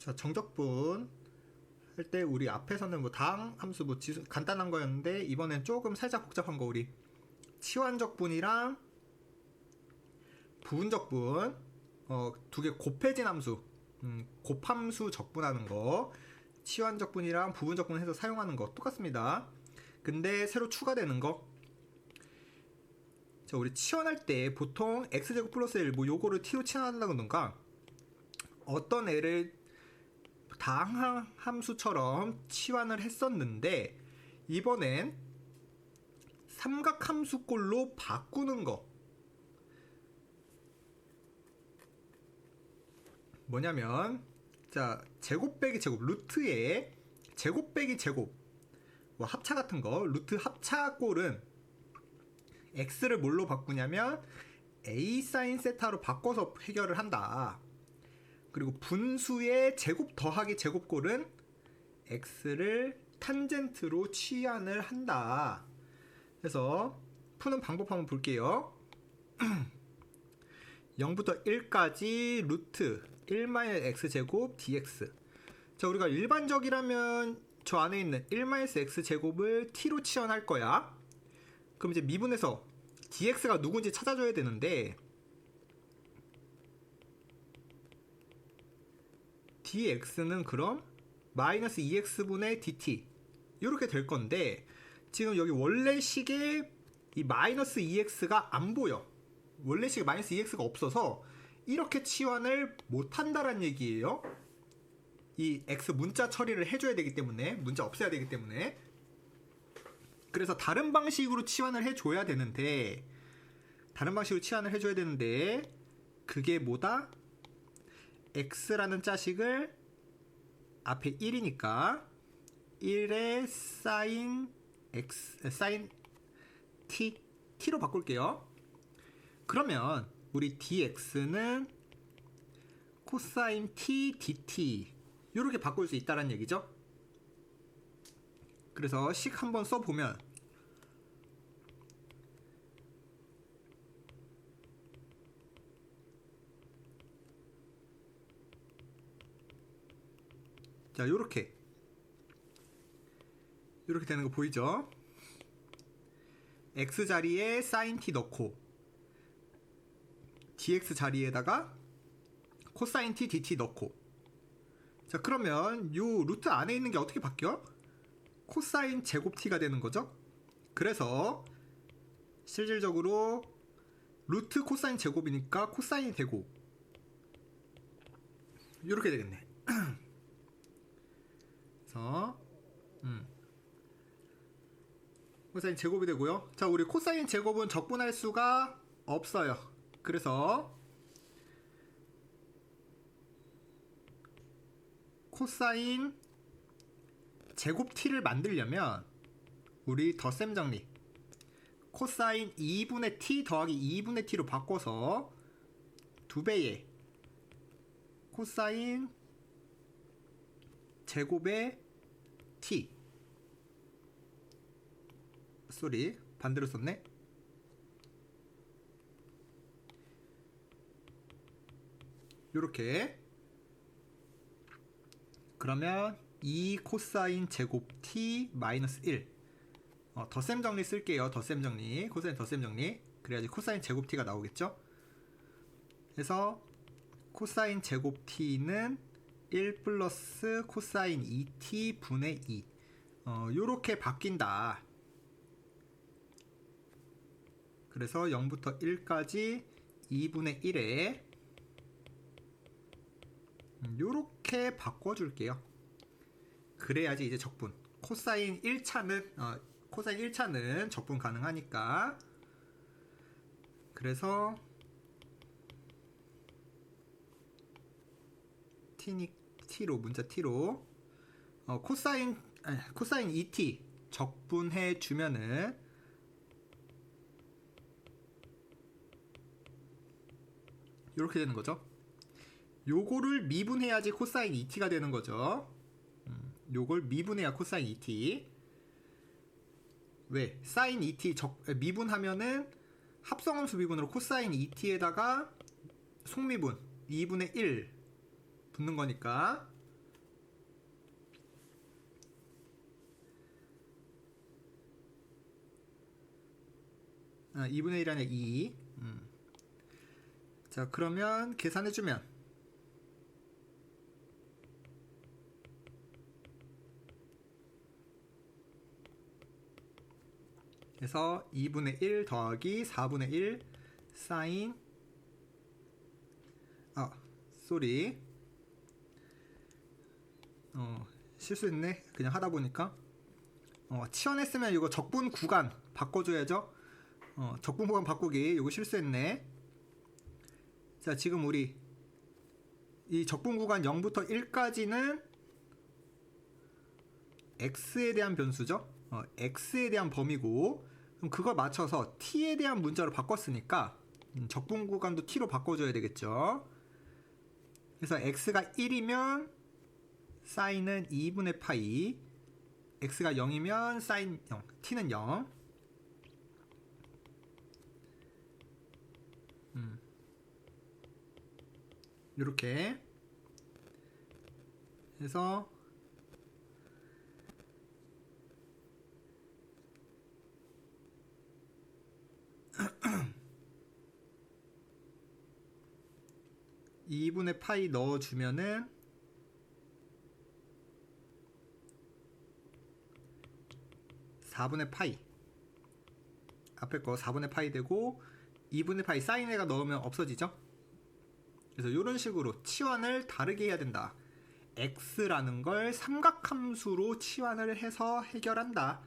자, 정적분 할 때 우리 앞에서는 뭐 다항 함수 뭐 지수 간단한 거였는데 이번엔 조금 살짝 복잡한 거 우리 치환적분이랑 부분적분 어, 두 개 곱해진 함수 음, 곱함수 적분하는 거 치환적분이랑 부분적분 해서 사용하는 거 똑같습니다. 근데 새로 추가되는 거 자, 우리 치환할 때 보통 x제곱 플러스 1, 뭐 요거를 t로 치환한다던가 어떤 애를 다항 함수처럼 치환을 했었는데 이번엔 삼각 함수꼴로 바꾸는 거 뭐냐면 자 제곱 빼기 제곱 루트에 제곱 빼기 제곱 뭐 합차 같은 거 루트 합차꼴은 x를 뭘로 바꾸냐면 a 사인 세타로 바꿔서 해결을 한다. 그리고 분수의 제곱 더하기 제곱꼴은 x를 탄젠트로 치환을 한다. 그래서 푸는 방법 한번 볼게요. 0부터 1까지 루트 1-x제곱 dx 자 우리가 일반적이라면 저 안에 있는 1-x제곱을 t로 치환할 거야 그럼 이제 미분에서 dx가 누군지 찾아줘야 되는데 dx는 그럼 마이너스 2x분의 dt. 이렇게 될 건데 지금 여기 원래 식에 이 마이너스 2x가 안 보여. 원래 식에 마이너스 2x가 없어서 이렇게 치환을 못한다란 얘기예요. 이 x 문자 처리를 해줘야 되기 때문에 문자 없애야 되기 때문에. 그래서 다른 방식으로 치환을 해줘야 되는데 다른 방식으로 치환을 해줘야 되는데 그게 뭐다? X라는 자식을 앞에 1이니까 1의 사인 x 사인 t t로 바꿀게요. 그러면 우리 dx는 코사인 t dt 이렇게 바꿀 수 있다는 얘기죠. 그래서 식 한번 써 보면 자 요렇게 요렇게 되는 거 보이죠? x 자리에 sin t 넣고 dx 자리에다가 코사인 t dt 넣고 자 그러면 요 루트 안에 있는 게 어떻게 바뀌어? 코사인 제곱 t가 되는 거죠. 그래서 실질적으로 루트 코사인 제곱이니까 코사인이 되고 이렇게 되겠네. 그래서 음. 코사인 제곱이 되고요. 자, 우리 코사인 제곱은 적분할 수가 없어요. 그래서 코사인 제곱 t를 만들려면 우리 덧셈 정리 코사인 2분의 t 더하기 2분의 t로 바꿔서 두 배의 코사인 제곱의 t. 쏘리 반대로 썼네. 요렇게. 그러면 2 코사인 제곱 t 마이너스 1 어, 덧셈 정리 쓸게요. 덧셈 정리. 코사인 덧셈 정리. 그래야지 코사인 제곱 t가 나오겠죠? 그래서 코사인 제곱 t는 1 플러스 코사인 2t 분의 2 어, 요렇게 바뀐다. 그래서 0부터 1까지 2분의 1에 요렇게 바꿔줄게요. 그래야지 이제 적분. 코사인 1차는 어, 코사인 1차는 적분 가능하니까. 그래서 t니 t로 문자 t로 어, 코사인 아니, 코사인 2t 적분해 주면은 이렇게 되는 거죠. 요거를 미분해야지 코사인 2t가 되는 거죠. 음, 요걸 미분해야 코사인 2t. 왜? 사인 2t 적, 미분하면은 합성함수 미분으로 코사인 2t에다가 속미분 2분의 1 붙는 거니까. 2분의 1 안에 2. 음. 자, 그러면 계산해주면. 그래서 2분의 1 더하기 4분의 1 사인, 아, 쏘리. 어 실수했네. 그냥 하다 보니까. 어 치환했으면 이거 적분 구간 바꿔줘야죠. 어 적분 구간 바꾸기. 이거 실수했네. 자 지금 우리 이 적분 구간 0부터 1까지는 x에 대한 변수죠? 어, x에 대한 범위고. 그럼 그걸 맞춰서 t에 대한 문자로 바꿨으니까 음, 적분 구간도 t로 바꿔줘야 되겠죠. 그래서 x가 1이면 사인은 2분의 파이, x가 0이면 사인 0, t는 0. 음. 이렇게 해서 2분의 파이 넣어주면은 4분의 파이. 앞에 거 4분의 파이 되고 2분의 파이 사인회가 넣으면 없어지죠? 그래서 이런 식으로 치환을 다르게 해야 된다. X라는 걸 삼각함수로 치환을 해서 해결한다.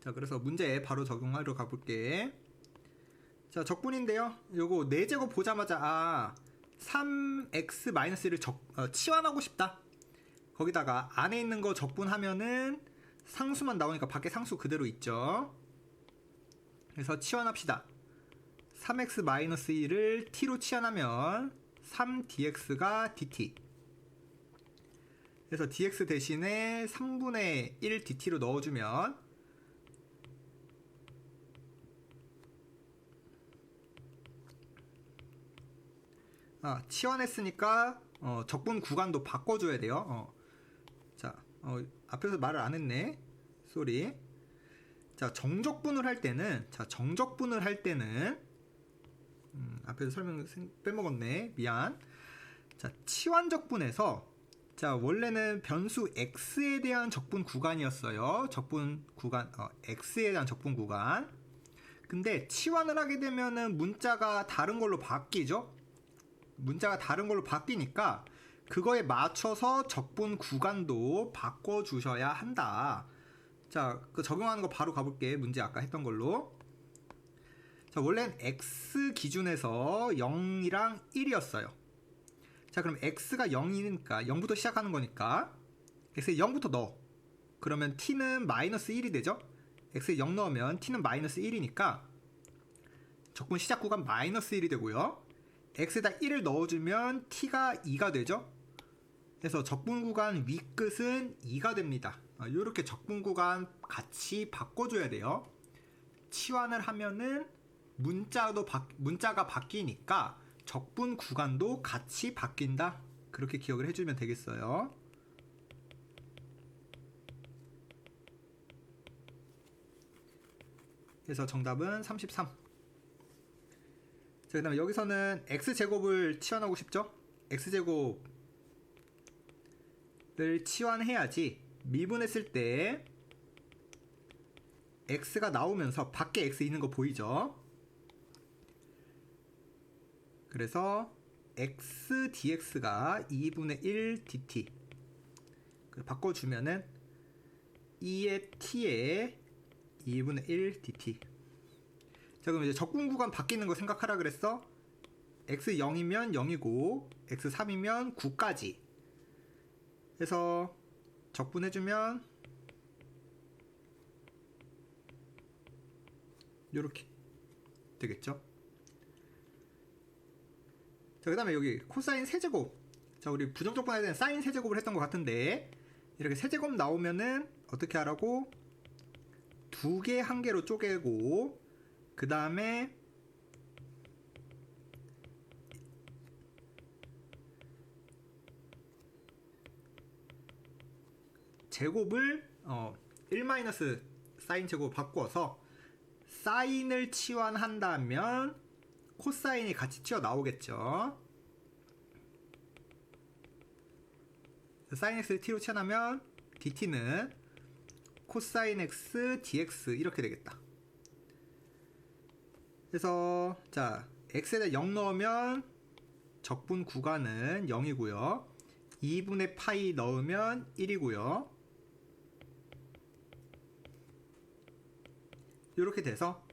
자 그래서 문제에 바로 적용하러 가볼게. 자 적분인데요. 요거 4제곱 보자마자 아 3x-1을 적, 어, 치환하고 싶다 거기다가 안에 있는 거 적분하면은 상수만 나오니까 밖에 상수 그대로 있죠 그래서 치환합시다 3x-1을 t로 치환하면 3dx가 dt 그래서 dx 대신에 3분의 1 dt로 넣어주면 아, 치환했으니까 어, 적분 구간도 바꿔줘야 돼요. 어. 자, 어, 앞에서 말을 안 했네. 쏘리. 자, 정적분을 할 때는, 자, 정적분을 할 때는, 음, 앞에서 설명 빼먹었네. 미안. 자, 치환적분에서, 자, 원래는 변수 x에 대한 적분 구간이었어요. 적분 구간, 어, x에 대한 적분 구간. 근데 치환을 하게 되면은 문자가 다른 걸로 바뀌죠. 문자가 다른 걸로 바뀌니까 그거에 맞춰서 적분 구간도 바꿔 주셔야 한다. 자, 그 적용하는 거 바로 가볼게. 문제 아까 했던 걸로. 자, 원래는 x 기준에서 0이랑 1이었어요. 자, 그럼 x가 0이니까 0부터 시작하는 거니까 x에 0부터 넣어. 그러면 t는 마이너스 1이 되죠? x에 0 넣으면 t는 마이너스 1이니까 적분 시작 구간 마이너스 1이 되고요. X에다 1을 넣어주면 t가 2가 되죠. 그래서 적분 구간 윗끝은 2가 됩니다. 이렇게 아, 적분 구간 같이 바꿔줘야 돼요. 치환을 하면은 문자도 바, 문자가 바뀌니까 적분 구간도 같이 바뀐다. 그렇게 기억을 해주면 되겠어요. 그래서 정답은 33. 자, 그 다음에 여기서는 x제곱을 치환하고 싶죠? x제곱을 치환해야지 미분했을 때 x가 나오면서 밖에 x 있는 거 보이죠? 그래서 x dx가 2분의 1 dt 바꿔주면은 2의 t에 2분의 1 dt 자 그럼 이제 적분 구간 바뀌는 거 생각하라 그랬어? x0이면 0이고 x3이면 9까지 해서 적분해주면 이렇게 되겠죠? 자, 그 다음에 여기 코사인 세제곱. 자, 우리 부정적 분할 때는 사인 세제곱을 했던 것 같은데, 이렇게 세제곱 나오면은 어떻게 하라고? 두 개 한 개로 쪼개고, 그 다음에 제곱을 어, 1 마이너스 사인 제곱 바꿔서 사인을 치환한다면 코사인이 같이 튀어나오겠죠. 사인 x를 t로 치환하면 dt는 코사인 x dx 이렇게 되겠다. 그래서 자 x에다 0 넣으면 적분 구간은 0이고요. 2분의 파이 넣으면 1이고요. 이렇게 돼서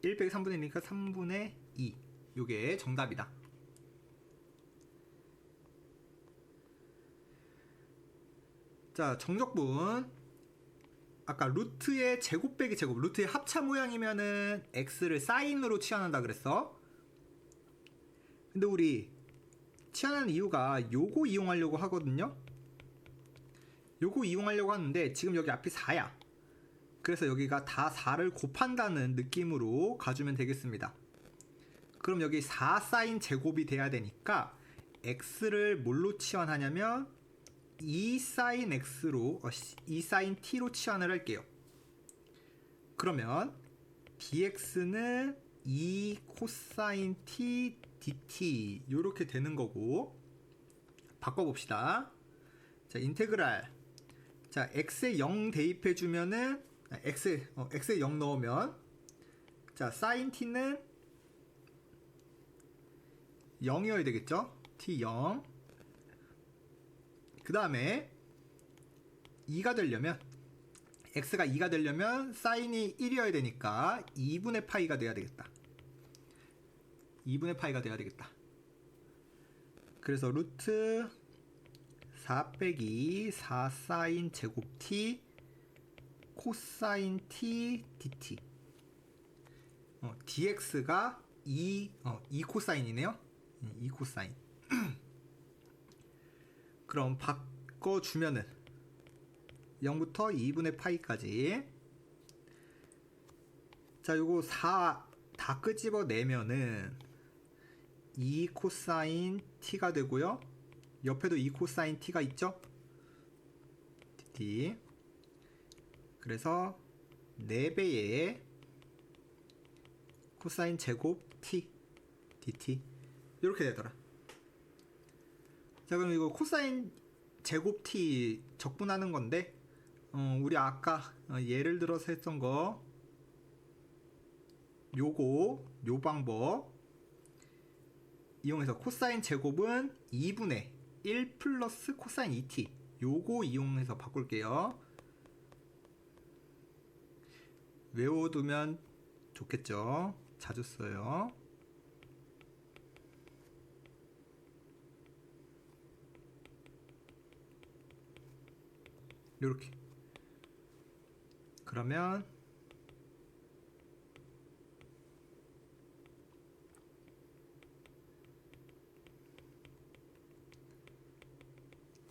(1 빼기 3분의 1이니까 3분의 2) 요게 정답이다 자 정적분 아까 루트의 제곱 빼기 제곱 루트의 합차 모양이면은 x를 사인으로 치환한다 그랬어. 근데 우리 치환하는 이유가 요거 이용하려고 하거든요. 요거 이용하려고 하는데 지금 여기 앞이 4야. 그래서 여기가 다 4를 곱한다는 느낌으로 가주면 되겠습니다. 그럼 여기 4 사인 제곱이 돼야 되니까 x를 뭘로 치환하냐면 2 사인 x로 어, 2 사인 t로 치환을 할게요. 그러면 dx는 2 코사인 t dt 이렇게 되는 거고 바꿔봅시다. 자 인테그랄 자 x에 0 대입해 주면은 아, x 어, x에 0 넣으면 자 사인 t는 0이어야 되겠죠? t 0. 그 다음에 2가 되려면 x가 2가 되려면 사인이 1이어야 되니까 2분의 파이가 돼야 되겠다. 2분의 파이가 돼야 되겠다. 그래서 루트 4 빼기 4 사인 제곱 t 코사인 t dt 어, dx가 2, 어, 2 코사인이네요. 2 코사인. 그럼 바꿔주면은 0부터 2분의 파이까지. 자 요거 4 다 끄집어 내면은 2 코사인 t가 되고요. 옆에도 2 코사인 t가 있죠? dt 그래서 4배의 코사인 제곱 t dt 이렇게 되더라 자 그럼 이거 코사인 제곱 t 적분하는 건데 어, 우리 아까 어, 예를 들어서 했던 거 요거 요 방법. 이용해서 코사인 제곱은 2분의 1 플러스 코사인 2t 요거 이용해서 바꿀게요. 외워두면 좋겠죠? 자주 써요 요렇게. 그러면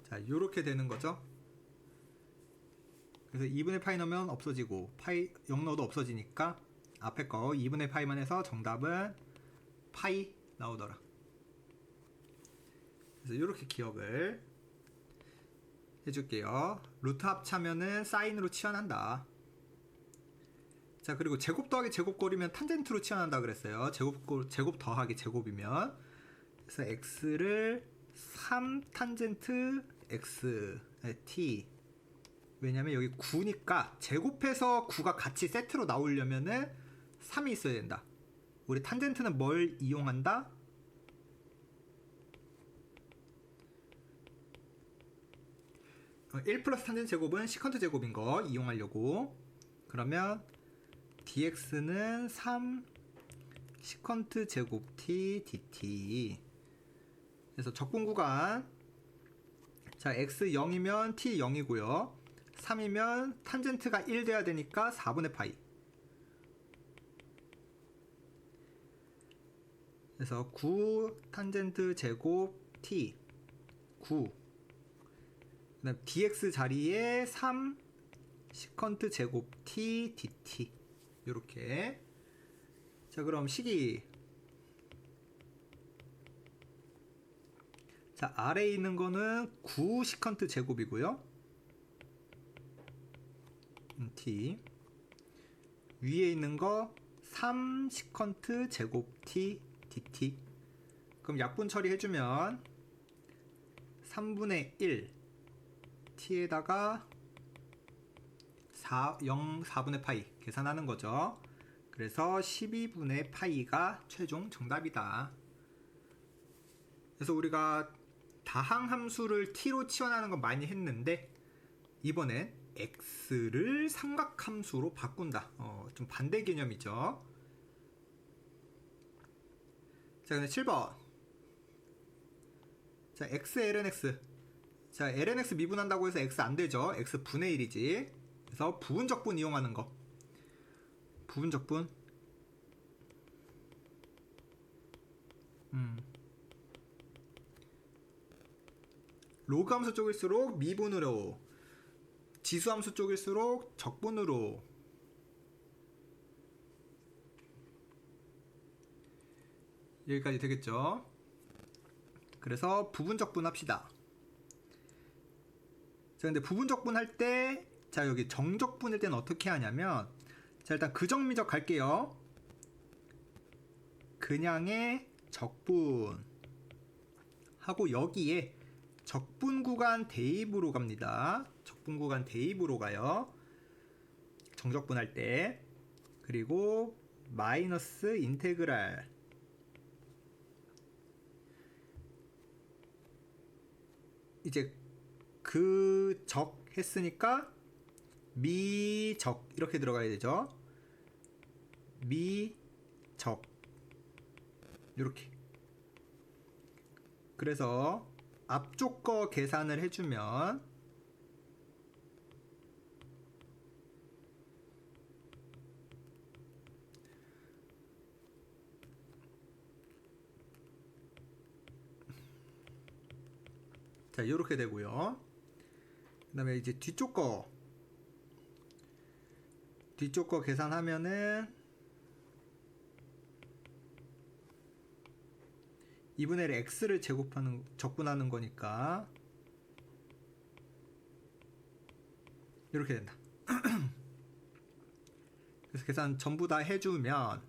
자 요렇게 되는 거죠? 그래서 2분의 파이 넣으면 없어지고 파이 0 넣어도 없어지니까 앞에 거 2분의 파이만 해서 정답은 파이 나오더라. 그래서 이렇게 기억을 해줄게요. 루트 합차면은 사인으로 치환한다. 자 그리고 제곱 더하기 제곱꼴이면 탄젠트로 치환한다 그랬어요. 제곱 제곱 더하기 제곱이면 그래서 x를 3 탄젠트 x t 왜냐면 여기 9니까 제곱해서 9가 같이 세트로 나오려면은 3이 있어야 된다. 우리 탄젠트는 뭘 이용한다? 1 플러스 탄젠트 제곱은 시컨트 제곱인 거 이용하려고. 그러면 dx는 3 시컨트 제곱 t dt. 그래서 적분 구간. 자 x 0이면 t 0이고요. 3이면 탄젠트가 1 돼야 되니까 4분의 파이. 그래서 9 탄젠트 제곱 t 9 그다음 dx 자리에 3 시컨트 제곱 t dt 이렇게. 자 그럼 식이 자 아래에 있는 거는 9 시컨트 제곱이고요. t. 위에 있는 거 3 시컨트 제곱 t dt. 그럼 약분 처리해주면 3분의 1 t에다가 4, 0 4분의 파이 계산하는 거죠. 그래서 12분의 파이가 최종 정답이다. 그래서 우리가 다항 함수를 t로 치환하는 건 많이 했는데 이번엔 x를 삼각 함수로 바꾼다. 어, 좀 반대 개념이죠. 자, 근데 7번. 자, x ln x. 자, ln x 미분한다고 해서 x 안 되죠. x 분의 1이지. 그래서 부분적분 이용하는 거. 부분적분. 음. 로그 함수 쪽일수록 미분으로 지수 함수 쪽일수록 적분으로 여기까지 되겠죠 그래서 부분적분 합시다 자 근데 부분적분 할 때 자 여기 정적분일 때는 어떻게 하냐면 자 일단 그정미적 갈게요 그냥의 적분 하고 여기에 적분 구간 대입으로 갑니다. 적분 구간 대입으로 가요. 정적분 할 때. 그리고 마이너스 인테그랄 이제 그 적 했으니까 미적 이렇게 들어가야 되죠. 미적. 이렇게. 그래서 앞쪽 거 계산을 해주면 자 이렇게 되고요 그 다음에 이제 뒤쪽 거 뒤쪽 거 계산하면은 2분의 1 x를 제곱하는 적분하는 거니까 이렇게 된다. 그래서 계산 전부 다 해주면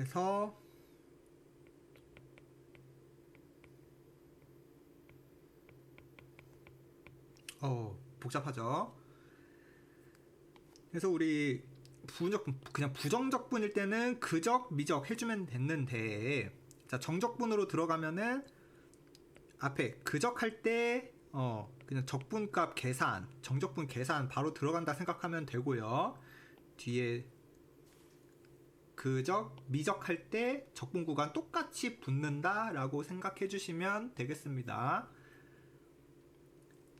해서 어 복잡하죠. 그래서 우리 부정적분 그냥 부정적분일 때는 그적 미적 해주면 됐는데 자 정적분으로 들어가면은 앞에 그적 할 때 어 그냥 적분값 계산 정적분 계산 바로 들어간다 생각하면 되고요. 뒤에 그적 미적 할 때 적분 구간 똑같이 붙는다라고 생각해 주시면 되겠습니다.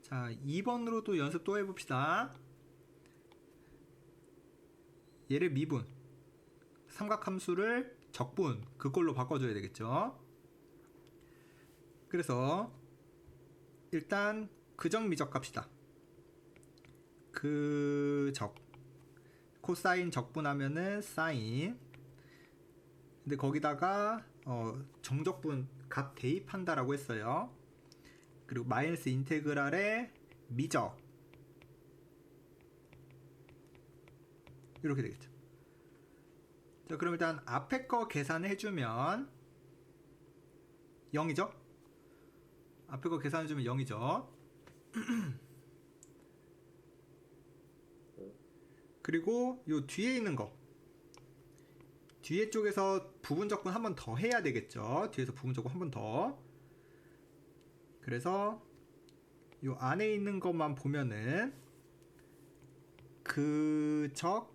자, 2번으로 도 연습 또 해봅시다. 얘를 미분. 삼각함수를 적분. 그걸로 바꿔줘야 되겠죠. 그래서 일단 그적 미적 갑시다. 그적. 코사인 적분하면은 사인. 근데 거기다가 어, 정적분 값 대입한다라고 했어요. 그리고 마이너스 인테그랄의 미적 이렇게 되겠죠. 자, 그럼 일단 앞에 거 계산해 주면 0이죠? 앞에 거 계산해 주면 0이죠. 그리고 요 뒤에 있는 거 뒤에 쪽에서 부분적분 한번 더 해야 되겠죠. 뒤에서 부분적분 한번 더. 그래서 요 안에 있는 것만 보면은 그적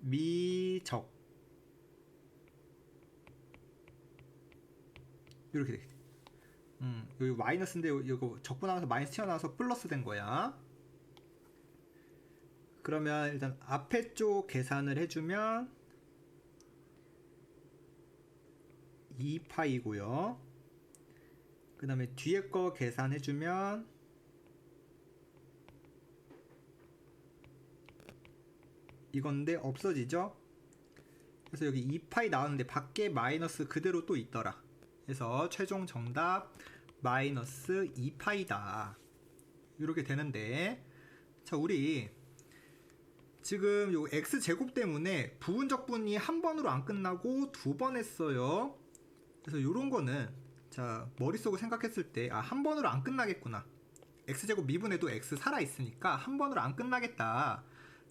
미적 이렇게 되겠지. 음, 여기 마이너스인데 이거 적분하면서 마이너스 튀어나와서 플러스 된 거야. 그러면 일단 앞에 쪽 계산을 해주면 2파이고요. 그 다음에 뒤에 거 계산해주면 이건데 없어지죠? 그래서 여기 2파이 나왔는데 밖에 마이너스 그대로 또 있더라. 그래서 최종 정답 마이너스 2파이다. 이렇게 되는데 자 우리 지금 요 x 제곱 때문에 부분적분이 한 번으로 안 끝나고 두 번 했어요. 그래서 요런 거는 자 머릿속으로 생각했을 때 아 한 번으로 안 끝나겠구나. x 제곱 미분에도 x 살아 있으니까 한 번으로 안 끝나겠다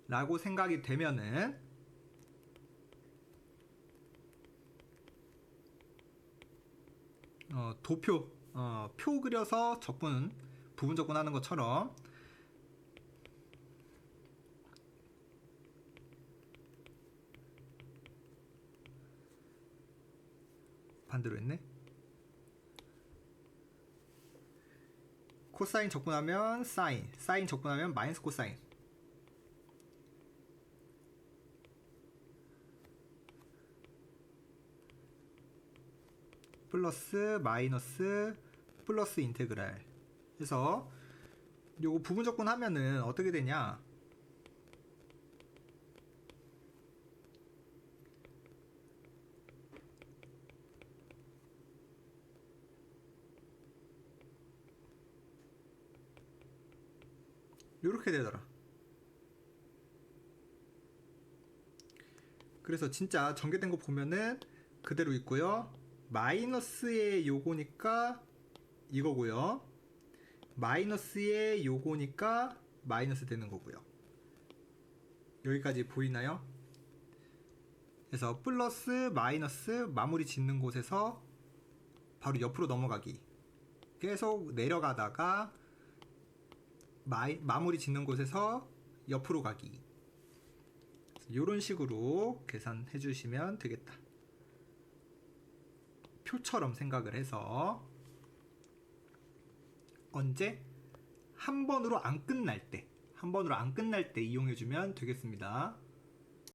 라고 생각이 되면은 어, 도표 어, 표 그려서 적분 부분 적분하는 것처럼 반대로 했네. 코사인 적분하면 사인, 사인 적분하면 마이너스 코사인. 플러스 마이너스 플러스 인테그랄. 그래서 요거 부분 적분하면은 어떻게 되냐? 요렇게 되더라. 그래서 진짜 전개된 거 보면은 그대로 있고요. 마이너스의 요거니까 이거고요. 마이너스의 요거니까 마이너스 되는 거고요. 여기까지 보이나요? 그래서 플러스 마이너스 마무리 짓는 곳에서 바로 옆으로 넘어가기. 계속 내려가다가 마이, 마무리 짓는 곳에서 옆으로 가기. 이런 식으로 계산해 주시면 되겠다. 표처럼 생각을 해서 언제 한 번으로 안 끝날 때, 한 번으로 안 끝날 때 이용해 주면 되겠습니다.